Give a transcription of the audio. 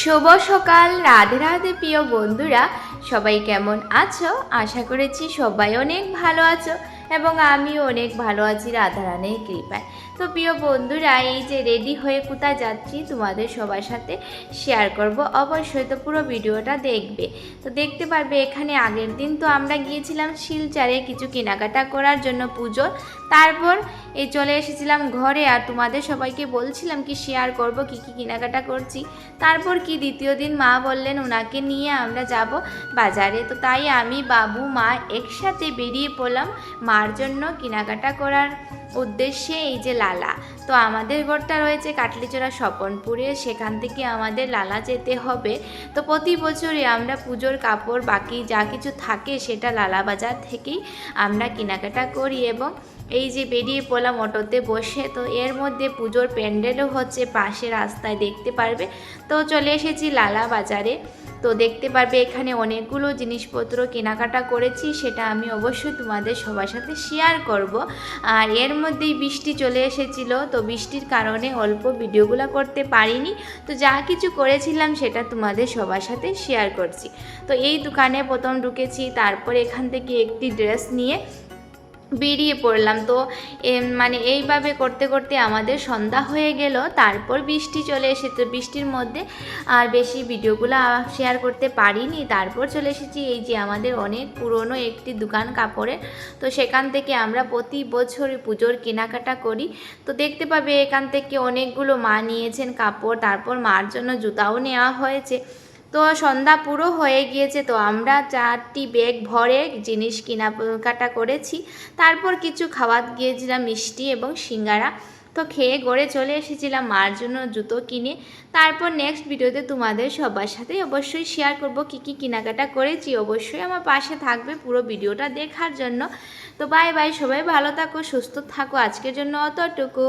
শুভ সকাল, রাধে রাধে প্রিয় বন্ধুরা। সবাই কেমন আছো? আশা করেছি সবাই অনেক ভালো আছো এবং আমিও অনেক ভালো আছি রাধারানীর কৃপায়। তো প্রিয় বন্ধুরা, এই যে রেডি হয়ে কোথায় যাচ্ছি, তোমাদের সবার সাথে শেয়ার করব। অবশ্যই তো পুরো ভিডিওটা দেখবে। তো দেখতে পারবে, এখানে আগের দিন তো আমরা গিয়েছিলাম শিলচারে কিছু কেনাকাটা করার জন্য পুজোর। তারপর এই চলে এসেছিলাম ঘরে আর তোমাদের সবাইকে বলছিলাম কি শেয়ার করব, কি কি কেনাকাটা করছি। তারপর কি দ্বিতীয় দিন মা বললেন, ওনাকে নিয়ে আমরা যাব বাজারে। তো তাই আমি, বাবু, মা একসাথে বেরিয়ে পড়লাম মার জন্য কেনাকাটা করার উদ্দেশ্যে এই যে লালা। তো আমাদের ঘরটা রয়েছে কাটলিচড়া স্বপনপুরে, সেখান থেকে আমাদের লালা যেতে হবে। তো প্রতি বছরই আমরা পুজোর কাপড়, বাকি যা কিছু থাকে সেটা লালা বাজার থেকেই আমরা কেনাকাটা করি এবং এই যে বেরিয়ে পড়লাম অটোতে বসে, তো এর মধ্যে পুজোর প্যান্ডেলও হচ্ছে পাশে রাস্তায় দেখতে পারবে। তো চলে এসেছি লালা বাজারে। তো দেখতে পারবে এখানে অনেকগুলো জিনিসপত্র কেনাকাটা করেছি, সেটা আমি অবশ্যই তোমাদের সবার সাথে শেয়ার করব। আর এর মধ্যেই বৃষ্টি চলে এসেছিল, তো বৃষ্টির কারণে অল্প ভিডিওগুলো করতে পারিনি। তো যা কিছু করেছিলাম সেটা তোমাদের সবার সাথে শেয়ার করছি। তো এই দোকানে প্রথম ঢুকেছি, তারপর এখান থেকে একটি ড্রেস নিয়ে বেরিয়ে পড়লাম। তো মানে এইভাবে করতে করতে আমাদের সন্ধ্যা হয়ে গেল। তারপর বৃষ্টি চলে এসেছে। বৃষ্টির মধ্যে আর বেশি ভিডিওগুলো শেয়ার করতে পারিনি। তারপর চলে এসেছি এই যে আমাদের অনেক পুরনো একটি দোকান কাপড়ের। তো সেখান থেকে আমরা প্রতি বছর পুজোর কেনাকাটা করি। তো দেখতে পাবে এখান থেকে অনেকগুলো মা নিয়েছেন কাপড়। তারপর মার জন্য জুতাও নেওয়া হয়েছে। তো সন্ধ্যা পুরো হয়ে গিয়েছে, তো আমরা চারটি ব্যাগ ভরে জিনিস কেনাকাটা করেছি। তারপর কিছু খাওয়াত গিয়েছিলাম, মিষ্টি এবং সিঙ্গারা। তো খেয়ে গড়ে চলে এসেছিলাম মার জন্য জুতো কিনে। তারপর নেক্সট ভিডিওতে তোমাদের সবার সাথে অবশ্যই শেয়ার করব কী কী কেনাকাটা করেছি। অবশ্যই আমার পাশে থাকবে পুরো ভিডিওটা দেখার জন্য। তো বাই বাই সবাই ভালো থাকো, সুস্থ থাকো। আজকের জন্য অতটুকু।